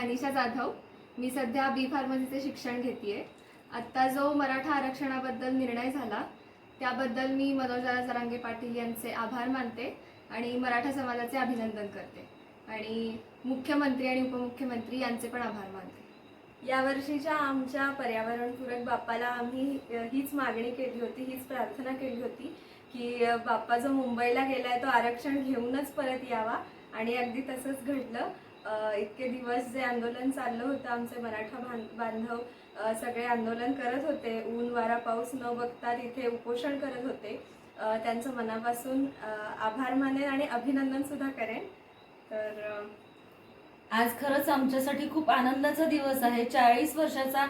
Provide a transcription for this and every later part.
अनिशा जाधव. मी सध्या बी फार्मसीचे शिक्षण घेतेय. आत्ता जो मराठा आरक्षणाबद्दल निर्णय झाला त्याबद्दल मी मनोजदादा जरांगे पाटील यांचे आभार मानते आणि मराठा समाजाचे अभिनंदन करते. आणि मुख्यमंत्री आणि उपमुख्यमंत्री यांचे पण आभार मानते. यावर्षीच्या आमच्या पर्यावरणपूरक बाप्पाला आम्ही हीच मागणी केली होती हीच प्रार्थना केली होती की बाप्पा जो मुंबईला गेला आहे तो आरक्षण घेऊनच परत यावा. आणि अगदी तसंच घडलं. इतके दिवस जे आंदोलन चाललं होतं आमचे मराठा बांधव सगळे आंदोलन करत होते. ऊन वारा पाऊस न बघता तिथे उपोषण करत होते. त्यांचं मनापासून आभार मानेन आणि अभिनंदन सुद्धा करेन. तर आज खरंच आमच्यासाठी खूप आनंदाचा दिवस आहे. चाळीस वर्षाचा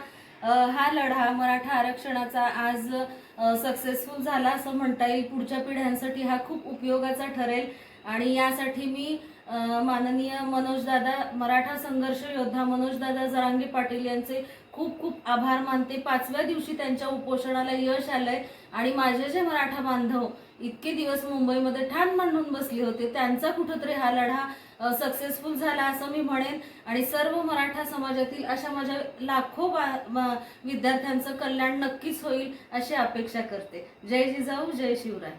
हा लढा मराठा आरक्षणाचा आज सक्सेसफुल झाला असं म्हणता येईल. पुढच्या पिढ्यांसाठी हा खूप उपयोगाचा ठरेल. आणि यासाठी मी माननीय मनोजदादा मराठा संघर्ष योद्धा मनोजदादा जरांगे पाटील यांचे खूप खूप आभार मानते. पाचव्या दिवशी त्यांच्या उपोषणाला यश आलंय आणि माझे जे मराठा बांधव इतके दिवस मुंबईमध्ये ठाण मांडून बसले होते त्यांचा कुठंतरी हा लढा सक्सेसफुल झाला असं मी म्हणेन. आणि सर्व मराठा समाजातील अशा माझ्या लाखो विद्यार्थ्यांचं कल्याण नक्कीच होईल अशी अपेक्षा करते. जय जिजाऊ जय शिवराय.